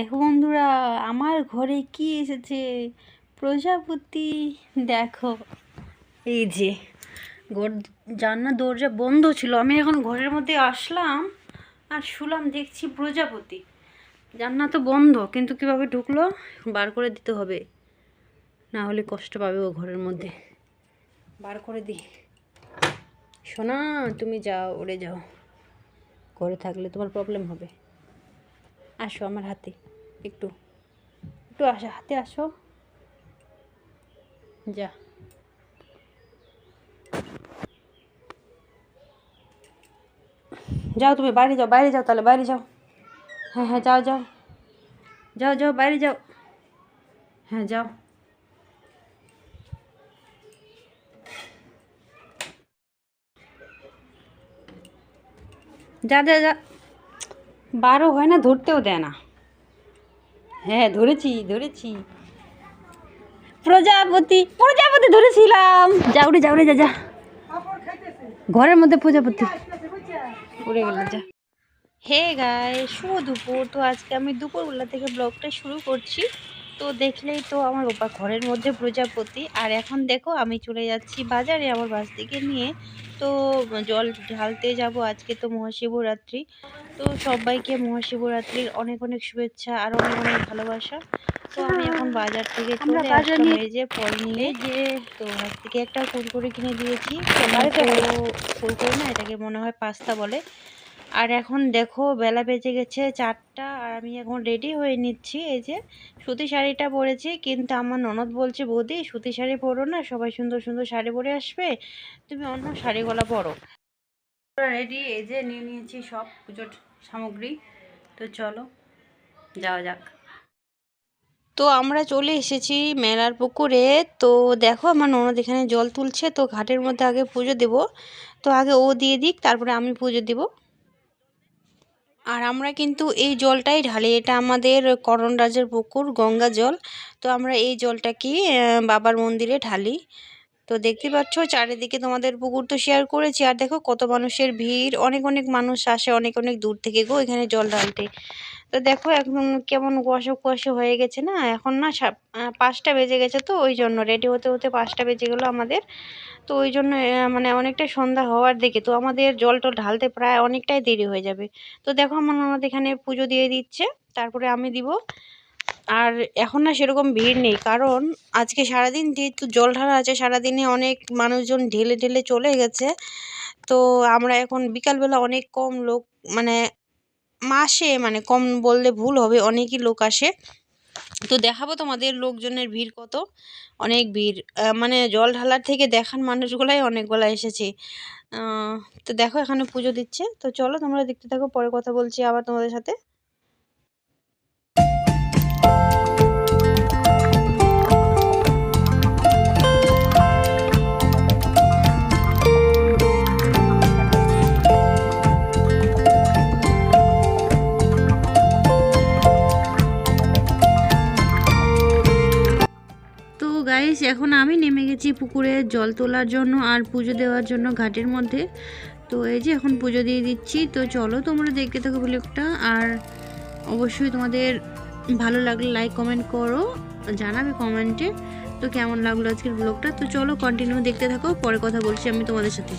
দেখো বন্ধুরা, আমার ঘরে কি এসেছে? প্রজাপতি, দেখো। এই যে ঘর জান্না দরজা বন্ধ ছিল। আমি এখন ঘরের মধ্যে আসলাম আর শুলাম, দেখছি প্রজাপতি। জান্না তো বন্ধ, কিন্তু কীভাবে ঢুকলো? বার করে দিতে হবে। না হলে কষ্ট পাবে ও ঘরের মধ্যে। বার করে দিই। সোনা, তুমি যাও উড়ে যাও। ঘরে থাকলে তোমার প্রবলেম হবে। আসো আমার হাতে, একটু একটু আসো, হাতে আসো। যা। যাও তুমি, বাইরে যাও বাইরে যাও তাহলে, বাইরে যাও। হ্যাঁ হ্যাঁ যাও যাও। যাও যাও, বাইরে যাও। হ্যাঁ যাও। যা যা যা। বারো হয় না, ধরতেও দেয় না। হ্যাঁ ধরেছি ধরেছি। প্রজাপতি প্রজাপতি ধরেছিলাম। যা, উড়ে যা উড়ে যা যা। ঘরের মধ্যে প্রজাপতি। উড়ে গেল, যা। হে গায়ে শুভ দুপুর। তো আজকে আমি দুপুরবেলা থেকে ব্লগটা শুরু করছি। তো দেখলেই তো আমার বাবা ঘরের মধ্যে প্রজাপতি। আর এখন দেখো আমি চলে যাচ্ছি বাজারে আমার বাস থেকে নিয়ে। তো জল ঢালতে যাব আজকে তো মহাশিবরাত্রি। তো সবাইকে মহাশিবরাত্রির অনেক অনেক শুভেচ্ছা আর অনেক অনেক ভালোবাসা। তো আমি এখন বাজার থেকে চলে আসলাম এই যে ফল নিয়ে। যে তো হাত থেকে একটা কুরকুরে কিনে দিয়েছি। কুরকুরে না এটাকে মনে হয় পাস্তা বলে। আর এখন দেখো বেলা বেজে গেছে চারটা আর আমি এখন রেডি হয়ে নিচ্ছি। এই যে সুতি শাড়িটা পরেছি, কিন্তু আমার ননদ বলছে, বৌদি, সুতি শাড়ি পরো না, সবাই সুন্দর সুন্দর শাড়ি পরে আসবে, তুমি অন্য শাড়িগুলো পরো। রেডি এই যে নিয়ে নিয়েছি সব পুজোর সামগ্রী। তো চলো, যাওয়া যাক। তো আমরা চলে এসেছি মেলার পুকুরে। তো দেখো আমার ননদ এখানে জল তুলছে, তো ঘাটের মধ্যে আগে পুজো দেব। তো আগে ও দিয়ে দিক, তারপরে আমি পুজো দিব। আর আমরা কিন্তু এই জলটাই ঢালি। এটা আমাদের করণরাজের পুকুর, গঙ্গা জল। তো আমরা এই জলটাকে বাবার মন্দিরে ঢালি। তো দেখতে পাচ্ছ, চারিদিকে তোমাদের পুকুর তো শেয়ার করেছি। আর দেখো কত মানুষের ভিড়। অনেক অনেক মানুষ আসে, অনেক অনেক দূর থেকে গো এখানে জল ঢালতে। তো দেখো এখন কেমন কুয়াশা কুয়াশা হয়ে গেছে না? এখন না পাঁচটা বেজে গেছে তো ওই জন্য রেডি হতে হতে পাঁচটা বেজে গেলো আমাদের। তো ওই জন্য মানে অনেকটা সন্ধ্যা হওয়ার দিকে, তো আমাদের জল টল ঢালতে প্রায় অনেকটাই দেরি হয়ে যাবে। তো দেখো আমার আমাদের এখানে পুজো দিয়ে দিচ্ছে, তারপরে আমি দিব। আর এখন না সেরকম ভিড় নেই, কারণ আজকে সারাদিন যেহেতু জল ঢালা আছে, সারাদিনে অনেক মানুষজন ঢেলে ঢেলে চলে গেছে। তো আমরা এখন বিকালবেলা অনেক কম লোক মানে মাসে মানে কম বললে ভুল হবে, অনেকই লোক আসে। তো দেখাবো তোমাদের লোকজনের ভিড় কত। অনেক ভিড়। মানে জল ঢালার থেকে দেখান মানুষগুলাই অনেকগুলো এসেছে। তো দেখো এখানে পুজো দিচ্ছে। তো চলো তোমরা দেখতে থাকো, পরে কথা বলছি আবার তোমাদের সাথে। গাইস এখন আমি নেমে গেছি পুকুরে জল তোলার জন্য আর পুজো দেওয়ার জন্য ঘাটের মধ্যে। তো এই যে এখন পুজো দিয়ে দিচ্ছি। তো চলো তোমরা দেখতে থাকো ব্লগটা আর অবশ্যই তোমাদের ভালো লাগলে লাইক কমেন্ট করো, জানাবে কমেন্টে তো কেমন লাগল আজকের ব্লগটা তো চলো কন্টিনিউ দেখতে থাকো। পরে কথা বলছি আমি তোমাদের সাথে।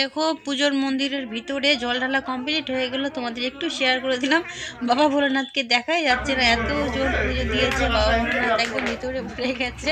দেখো পুজোর মন্দিরের ভিতরে জল ঢালা কমপ্লিট হয়ে গেল। তোমাদের একটু শেয়ার করে দিলাম। বাবা ভোলেনাথকে দেখাই যাচ্ছে না, এত জোর পুজো দিয়েছে, বাবা ভোলেনাথ একদম ভিতরে ভরে গেছে।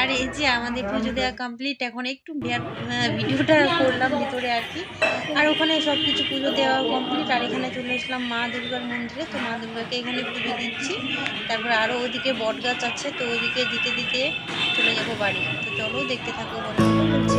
আর এই যে আমাদের পুজো দেওয়া কমপ্লিট এখন একটু ভিডিওটা করলাম ভিতরে আর কি। আর ওখানে সব কিছু পুজো দেওয়া কমপ্লিট আর এখানে চলে আসলাম মা দুর্গার মন্দিরে। তো মা দুর্গাকে এখানে পুজো দিচ্ছি। তারপরে আরও ওদিকে বট গাছ আছে, তো ওদিকে দিতে দিতে চলে যাব বাড়ি। তো চলো দেখতে থাকো বলো বলছি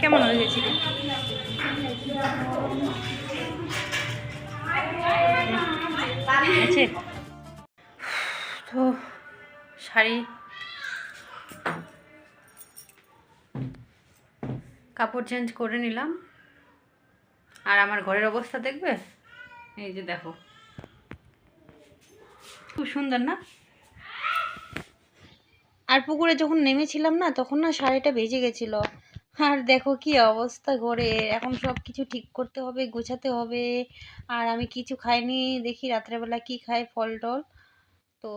কেমন হয়েছে আছে তো শাড়ি কাপড় চেঞ্জ করে নিলাম। আর আমার ঘরের অবস্থা দেখবে? এই যে দেখো। খুব সুন্দর না? আর পুকুরে যখন নেমেছিলাম না তখন না শাড়িটা ভেজে গেছিল। আর দেখো কি অবস্থা ঘরে। এখন সব কিছু ঠিক করতে হবে, গোছাতে হবে। আর আমি কিছু খাইনি, দেখি রাত্রেবেলা কি খাই ফল টল তো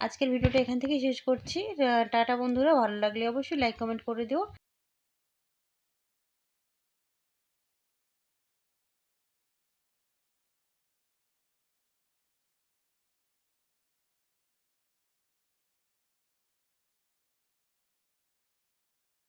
আজকের ভিডিওটা এখান থেকে শেষ করছি। টাটা বন্ধুরা, ভালো লাগলে অবশ্যই লাইক কমেন্ট করে দিও।